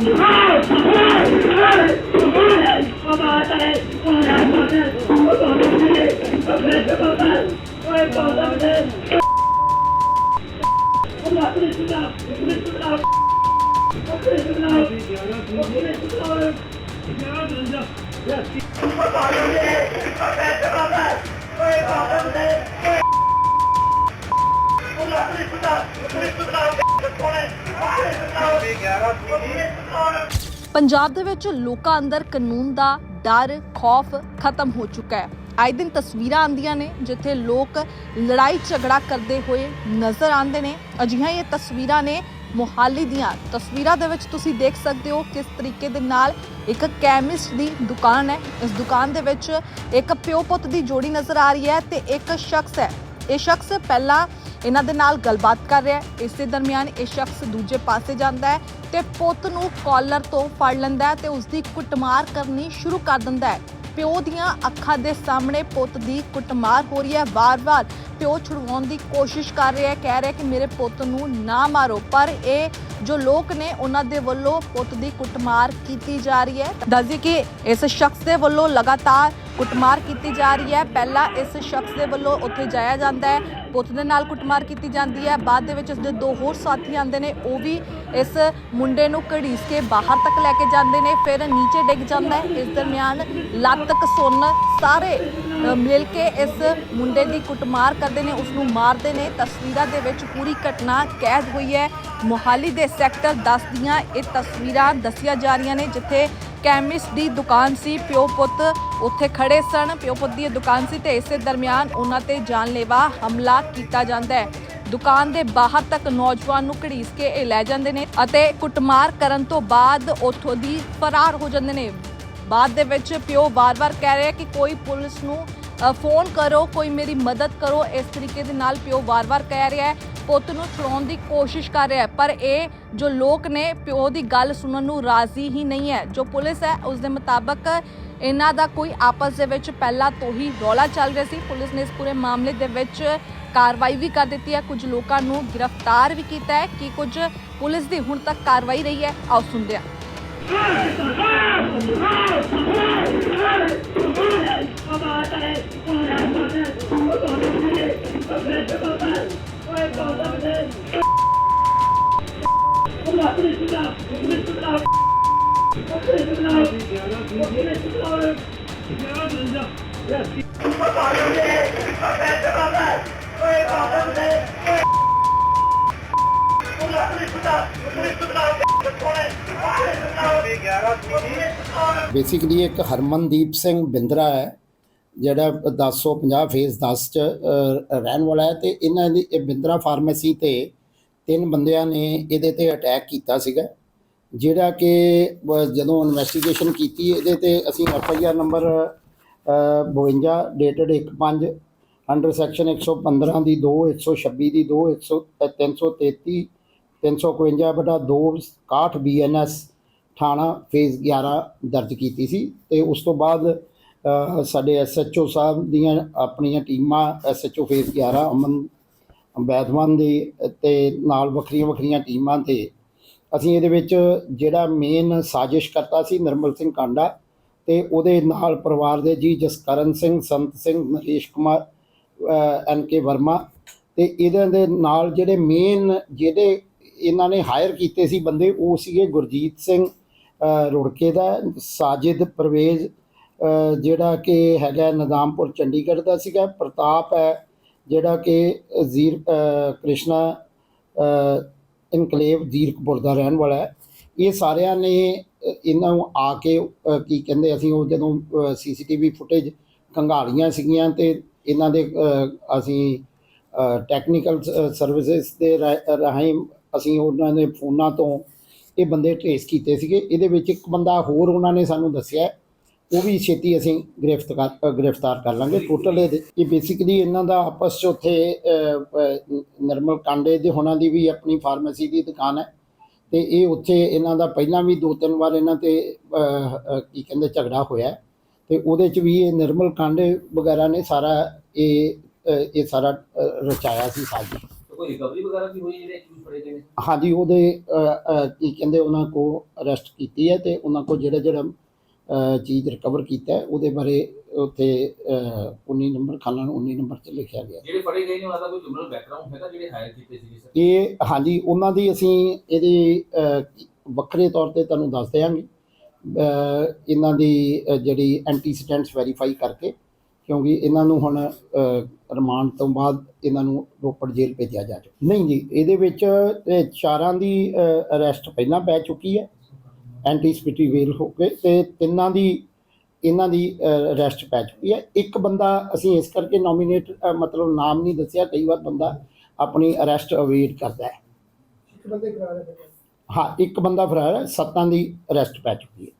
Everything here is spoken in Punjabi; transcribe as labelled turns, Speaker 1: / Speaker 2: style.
Speaker 1: Ah! ਪੰਜਾਬ ਦੇ ਵਿੱਚ ਲੋਕਾਂ ਅੰਦਰ ਕਾਨੂੰਨ ਦਾ ਡਰ, ਖੌਫ ਖਤਮ ਹੋ ਚੁੱਕਾ ਹੈ। ਆਏ ਦਿਨ ਤਸਵੀਰਾਂ ਆਉਂਦੀਆਂ ਨੇ ਜਿੱਥੇ ਲੋਕ ਲੜਾਈ ਝਗੜਾ ਕਰਦੇ ਹੋਏ ਨਜ਼ਰ ਆਉਂਦੇ ਨੇ। ਅਜਿਹੀਆਂ ਇਹ ਤਸਵੀਰਾਂ ਨੇ ਮੁਹਾਲੀ ਦੀਆਂ। ਤਸਵੀਰਾਂ ਦੇ ਵਿੱਚ ਤੁਸੀਂ ਦੇਖ ਸਕਦੇ ਹੋ ਕਿਸ ਤਰੀਕੇ ਦੇ ਨਾਲ ਇੱਕ ਕੈਮਿਸਟ ਦੀ ਦੁਕਾਨ ਹੈ। ਇਸ ਦੁਕਾਨ ਦੇ ਵਿੱਚ ਇੱਕ ਪਿਓ ਪੁੱਤ ਦੀ ਜੋੜੀ ਨਜ਼ਰ ਆ ਰਹੀ ਹੈ ਤੇ ਇੱਕ ਸ਼ਖਸ ਹੈ। ਇਹ ਸ਼ਖਸ ਪਹਿਲਾਂ ਇਹਨਾਂ ਦੇ ਨਾਲ ਗੱਲਬਾਤ ਕਰ ਰਿਹਾ ਹੈ। ਇਸੇ ਦਰਮਿਆਨ ਇਹ ਸ਼ਖਸ ਦੂਜੇ ਪਾਸੇ ਜਾਂਦਾ ਹੈ ਤੇ ਪੁੱਤ ਨੂੰ ਕਾਲਰ ਤੋਂ ਫੜ ਲੈਂਦਾ ਹੈ ਤੇ ਉਸ ਦੀ ਕੁੱਟਮਾਰ ਕਰਨੀ ਸ਼ੁਰੂ ਕਰ ਦਿੰਦਾ ਹੈ। ਪਿਓ ਦੀਆਂ ਅੱਖਾਂ ਦੇ ਸਾਹਮਣੇ ਪੁੱਤ ਦੀ ਕੁੱਟਮਾਰ ਹੋ ਰਹੀ ਹੈ। ਵਾਰ-ਵਾਰ ਪਿਓ ਛੁਡਵਾਉਣ ਦੀ ਕੋਸ਼ਿਸ਼ ਕਰ ਰਿਹਾ ਹੈ। ਕਹਿ ਰਿਹਾ ਕਿ ਮੇਰੇ ਪੁੱਤ ਨੂੰ ਨਾ ਮਾਰੋ, ਪਰ ਇਹ ਜੋ ਲੋਕ ਨੇ ਉਹਨਾਂ ਦੇ ਵੱਲੋਂ ਪੁੱਤ ਦੀ ਕੁੱਟਮਾਰ ਕੀਤੀ ਜਾ ਰਹੀ ਹੈ। ਦੱਸਦੀ ਕਿ ਇਸ ਸ਼ਖਸ ਦੇ ਵੱਲੋਂ ਲਗਾਤਾਰ ਕੁੱਟਮਾਰ ਕੀਤੀ ਜਾ ਰਹੀ ਹੈ। ਪਹਿਲਾਂ ਇਸ ਸ਼ਖਸ ਦੇ ਵੱਲੋਂ ਉੱਥੇ ਜਾਇਆ ਜਾਂਦਾ ਹੈ। ਪੁੱਤ ਦੇ ਨਾਲ ਕੁੱਟਮਾਰ ਕੀਤੀ ਜਾਂਦੀ ਹੈ। ਬਾਅਦ ਦੇ ਵਿੱਚ ਉਸਦੇ ਦੋ ਹੋਰ ਸਾਥੀ ਆਉਂਦੇ ਨੇ। ਉਹ ਵੀ ਇਸ ਮੁੰਡੇ ਨੂੰ ਘੜੀਸ ਕੇ ਬਾਹਰ ਤੱਕ ਲੈ ਕੇ ਜਾਂਦੇ ਨੇ। ਫਿਰ ਨੀਚੇ ਡਿੱਗ ਜਾਂਦਾ ਹੈ। ਇਸ ਦਰਮਿਆਨ ਲੱਤ, ਕਸੁੰਨ ਸਾਰੇ ਮਿਲ ਕੇ ਇਸ ਮੁੰਡੇ ਦੀ ਕੁੱਟਮਾਰ ਕਰਦੇ ਨੇ ਉਸ ਨੂੰ ਮਾਰਦੇ ਨੇ। ਤਸਵੀਰਾਂ ਦੇ ਵਿੱਚ ਪੂਰੀ ਘਟਨਾ ਕੈਦ ਹੋਈ ਹੈ। ਮੋਹਾਲੀ ਦੇ ਸੈਕਟਰ 10 ਦੀਆਂ ਇਹ ਤਸਵੀਰਾਂ ਦੱਸੀਆਂ ਜਾ ਰਹੀਆਂ ਨੇ, ਜਿੱਥੇ ਕੈਮਿਸਟ ਦੀ ਦੁਕਾਨ ਸੀ, ਪਿਓ ਪੁੱਤ ਉੱਥੇ ਖੜੇ ਸਨ। ਪਿਓ ਪੁੱਤ ਦੀ ਇਹ ਦੁਕਾਨ ਸੀ ਤੇ ਇਸੇ ਦਰਮਿਆਨ ਉਹਨਾਂ ਤੇ ਜਾਨਲੇਵਾ ਹਮਲਾ ਕੀਤਾ ਜਾਂਦਾ ਹੈ। ਦੁਕਾਨ ਦੇ ਬਾਹਰ ਤੱਕ ਨੌਜਵਾਨ ਨੂੰ ਘੜੀਸ ਕੇ ਇਹ ਲੈ ਜਾਂਦੇ ਨੇ ਅਤੇ ਕੁੱਟਮਾਰ ਕਰਨ ਤੋਂ ਬਾਅਦ ਉੱਥੋਂ ਦੀ ਫਰਾਰ ਹੋ ਜਾਂਦੇ ਨੇ। ਬਾਅਦ ਦੇ ਵਿੱਚ ਪਿਓ ਵਾਰ-ਵਾਰ ਕਹਿ ਰਿਹਾ ਕਿ ਕੋਈ ਪੁਲਿਸ ਨੂੰ ਫੋਨ ਕਰੋ, ਕੋਈ ਮੇਰੀ ਮਦਦ ਕਰੋ, ਇਸ ਤਰੀਕੇ ਦੇ ਨਾਲ ਪਿਓ ਵਾਰ-ਵਾਰ ਕਹਿ ਰਿਹਾ ਹੈ, ਪੁੱਤ ਨੂੰ ਛੁਡਾਉਣ ਦੀ ਕੋਸ਼ਿਸ਼ ਕਰ ਰਿਹਾ ਹੈ। ਪਰ ਇਹ ਜੋ ਲੋਕ ਨੇ, ਪਿਓ ਦੀ ਗੱਲ ਸੁਣਨ ਨੂੰ ਰਾਜ਼ੀ ਹੀ ਨਹੀਂ ਹੈ। ਜੋ ਪੁਲਿਸ ਹੈ, ਉਸ ਦੇ ਮੁਤਾਬਕ ਇਹਨਾਂ ਦਾ ਕੋਈ ਆਪਸ ਦੇ ਵਿੱਚ ਪਹਿਲਾਂ ਤੋਂ ਹੀ ਰੌਲਾ ਚੱਲ ਰਿਹਾ ਸੀ। ਪੁਲਿਸ ਨੇ ਇਸ ਪੂਰੇ ਮਾਮਲੇ ਦੇ ਵਿੱਚ ਕਾਰਵਾਈ ਵੀ ਕਰ ਦਿੱਤੀ ਹੈ। ਕੁਝ ਲੋਕਾਂ ਨੂੰ ਗ੍ਰਿਫਤਾਰ ਵੀ ਕੀਤਾ ਹੈ ਕਿ ਕੁਝ ਪੁਲਿਸ ਦੀ ਹੁਣ ਤੱਕ ਕਾਰਵਾਈ ਰਹੀ ਹੈ। ਆਓ ਸੁਣਦੇ ਹਾਂ। Yes.
Speaker 2: ਬੇਸਿਕਲੀ ਇੱਕ ਹਰਮਨਦੀਪ ਸਿੰਘ ਬਿੰਦਰਾ ਹੈ, ਜਿਹੜਾ 1050 ਫੇਸ 10 ਚ ਰਹਿਣ ਵਾਲਾ ਹੈ ਤੇ ਇਹਨਾਂ ਦੀ, ਇਹ ਬਿੰਦਰਾ ਫਾਰਮੇਸੀ ਤੇ ਤਿੰਨ ਬੰਦਿਆਂ ਨੇ ਇਹਦੇ ਤੇ ਅਟੈਕ ਕੀਤਾ ਸੀਗਾ, ਜਿਹੜਾ ਕਿ ਜਦੋਂ ਇਨਵੈਸਟੀਗੇਸ਼ਨ ਕੀਤੀ ਇਹਦੇ ਤੇ ਅਸੀਂ F I R number 52 dated 15 under section 115 ਦੀ 2 126 ਦੀ 2 100 333 351 ਬਟਾ 2 61 ਬੀਐਨਐਸ ਥਾਣਾ ਫੇਜ਼ 11 ਦਰਜ ਕੀਤੀ ਸੀ ਤੇ ਉਸ ਤੋਂ ਬਾਅਦ ਅ, ਸਾਡੇ ਐਸਐਚਓ ਸਾਹਿਬ ਦੀਆਂ ਆਪਣੀਆਂ ਟੀਮਾਂ ਐਸਐਚਓ ਫੇਜ਼ 11 ਅਮਨ ਬੈਦਵਾਨ ਦੇ ਤੇ ਨਾਲ ਵੱਖਰੀਆਂ ਵੱਖਰੀਆਂ ਟੀਮਾਂ ਤੇ। ਅਸੀਂ ਇਹਦੇ ਵਿੱਚ ਜਿਹੜਾ ਮੇਨ ਸਾਜ਼ਿਸ਼ ਕਰਤਾ ਸੀ ਨਰਮਲ ਸਿੰਘ ਕਾਂਡਾ ਤੇ ਉਹਦੇ ਨਾਲ ਪਰਿਵਾਰ ਦੇ ਜੀ ਜਸਕਰਨ ਸਿੰਘ ਸੰਤ ਸਿੰਘ ਨਰੇਸ਼ ਕੁਮਾਰ ਐਨ ਕੇ ਵਰਮਾ ਤੇ ਇਹਨਾਂ ਦੇ ਨਾਲ ਜਿਹੜੇ ਮੇਨ ਜਿਹੜੇ ਇਹਨਾਂ ਨੇ ਹਾਇਰ ਕੀਤੇ ਸੀ ਬੰਦੇ ਉਹ ਸੀਗੇ ਗੁਰਜੀਤ ਸਿੰਘ ਰੁੜਕੇ ਦਾ ਸਾਜਿਦ ਪਰਵੇਜ਼ ਜਿਹੜਾ ਕਿ ਹੈਗਾ ਨਦਾਮਪੁਰ ਚੰਡੀਗੜ੍ਹ ਦਾ ਸੀਗਾ। ਪ੍ਰਤਾਪ ਹੈ, ਜਿਹੜਾ ਕਿ ਜ਼ੀਰ ਕ੍ਰਿਸ਼ਨਾ ਇਨਕਲੇਵ ਜ਼ੀਰਕਪੁਰ ਦਾ ਰਹਿਣ ਵਾਲਾ ਹੈ। ਇਹ ਸਾਰਿਆਂ ਨੇ ਇਹਨਾਂ ਨੂੰ ਆ ਕੇ ਕੀ ਕਹਿੰਦੇ ਅਸੀਂ, ਉਹ ਜਦੋਂ ਸੀਸੀਟੀਵੀ ਫੁਟੇਜ ਕੰਘਾਲੀਆਂ ਸੀਗੀਆਂ ਤੇ ਇਹਨਾਂ ਦੇ ਅਸੀਂ ਟੈਕਨੀਕਲ ਸਰਵਿਸਿਜ਼ ਦੇ ਰਾ- ਰਾਹੀਂ ਅਸੀਂ ਉਹਨਾਂ ਦੇ ਫੋਨਾਂ ਤੋਂ ਇਹ ਬੰਦੇ ਟ੍ਰੇਸ ਕੀਤੇ ਸੀਗੇ। ਇਹਦੇ ਵਿੱਚ ਇੱਕ ਬੰਦਾ ਹੋਰ ਉਹਨਾਂ ਨੇ ਸਾਨੂੰ ਦੱਸਿਆ ਉਹ ਵੀ ਛੇਤੀ ਅਸੀਂ ਗ੍ਰਿਫਤਾਰ ਅ, ਗ੍ਰਿਫਤਾਰ ਕਰ ਲਾਂਗੇ। ਟੋਟਲ ਇਹ ਇਹ ਬੇਸਿਕਲੀ ਇਹਨਾਂ ਦਾ ਆਪਸ 'ਚ ਉੱਥੇ ਅ, ਨਰਮਲ ਕਾਂਡੇ ਦੇ ਹੋਣਾ ਦੀ ਵੀ ਆਪਣੀ ਫਾਰਮੇਸੀ ਦੀ ਦੁਕਾਨ ਹੈ। ਤੇ ਇਹ ਉੱਥੇ ਇਹਨਾਂ ਦਾ ਪਹਿਲਾਂ ਵੀ ਦੋ ਤਿੰਨ ਵਾਰ ਇਹਨਾਂ ਤੇ ਕੀ ਕਹਿੰਦੇ ਝਗੜਾ ਹੋਇਆ ਹੈ। ਤੇ ਉਹਦੇ 'ਚ ਵੀ ਇਹ ਨਿਰਮਲ ਕਾਂਡੇ ਵਗੈਰਾ ਨੇ ਸਾਰਾ ਇਹ ਇਹ ਸਾਰਾ ਰਚਾਇਆ ਸੀ ਸਾਜੀ
Speaker 3: ਕੋਈ ਰਿਕਵਰੀ ਵਗੈਰਾ ਵੀ ਹੋਈ ਜਿਹੜੇ ਐਕਚੁਅਲੀ ਫੜੇ ਗਏ ਨੇ?
Speaker 2: ਹਾਂਜੀ ਉਹਦੇ ਅ, ਅ, ਕੀ ਕਹਿੰਦੇ ਉਹਨਾਂ ਕੋ ਅਰੈਸਟ ਕੀਤੀ ਹੈ ਤੇ ਉਹਨਾਂ ਕੋ ਜਿਹੜਾ ਜਿਹੜਾ ਅ, ਚੀਜ਼ ਰਿਕਵਰ ਕੀਤਾ ਹੈ, ਉਹਦੇ ਬਾਰੇ ਉੱਥੇ ਅ, 19 ਨੰਬਰ ਖਾਨਾ 19 ਨੰਬਰ ਤੇ ਲਿਖਿਆ ਗਿਆ।
Speaker 3: ਜਿਹੜੇ ਫੜੇ ਗਏ ਨੇ ਉਹਨਾਂ ਦਾ ਕੋਈ ਕ੍ਰਿਮੀਨਲ ਬੈਕਗ੍ਰਾਉਂਡ ਹੈਗਾ ਜਿਹੜੇ ਹਾਇਰ ਕੀਤੇ ਸੀ ਸਰ?
Speaker 2: ਇਹ ਹਾਂਜੀ ਉਹਨਾਂ ਦੀ ਅਸੀਂ ਇਹਦੀ ਅ, ਵੱਖਰੇ ਤੌਰ ਤੇ ਤੁਹਾਨੂੰ ਦੱਸ ਦਿਆਂਗੇ। ਅ, ਇਹਨਾਂ ਦੀ ਅ, ਜਿਹੜੀ ਐਂਟੀਸੀਡੈਂਟਸ ਵੈਰੀਫਾਈ ਕਰਕੇ ਕਿਉਂਕਿ ਇਹਨਾਂ ਨੂੰ ਹੁਣ ਰਿਮਾਂਡ ਤੋਂ ਬਾਅਦ ਇਹਨਾਂ ਨੂੰ ਰੋਪੜ ਜੇਲ੍ਹ ਭੇਜਿਆ ਜਾ ਚੁੱਕਾ। ਨਹੀਂ ਜੀ ਇਹਦੇ ਵਿੱਚ ਚਾਰਾਂ ਦੀ ਅਰੈਸਟ ਪਹਿਲਾਂ ਪੈ ਚੁੱਕੀ ਹੈ ਐਂਟੀਸਪੀਟੀ ਵੇਲ ਹੋ ਕੇ ਤੇ ਤਿੰਨਾਂ ਦੀ ਇਹਨਾਂ ਦੀ ਅਰੈਸਟ ਪੈ ਚੁੱਕੀ ਹੈ। ਇੱਕ ਬੰਦਾ ਅਸੀਂ ਇਸ ਕਰਕੇ ਨੋਮੀਨੇਟ ਮਤਲਬ ਨਾਮ ਨਹੀਂ ਦੱਸਿਆ ਕਈ ਵਾਰ ਬੰਦਾ ਆਪਣੀ ਅਰੈਸਟ ਅਵੇਟ ਕਰਦਾ ਹੈ।
Speaker 4: ਇੱਕ ਬੰਦੇ
Speaker 2: ਹਾਂ ਇੱਕ ਬੰਦਾ ਫਰਾਰ ਹੈ ਸੱਤਾਂ ਦੀ ਅਰੈਸਟ ਪੈ ਚੁੱਕੀ ਹੈ।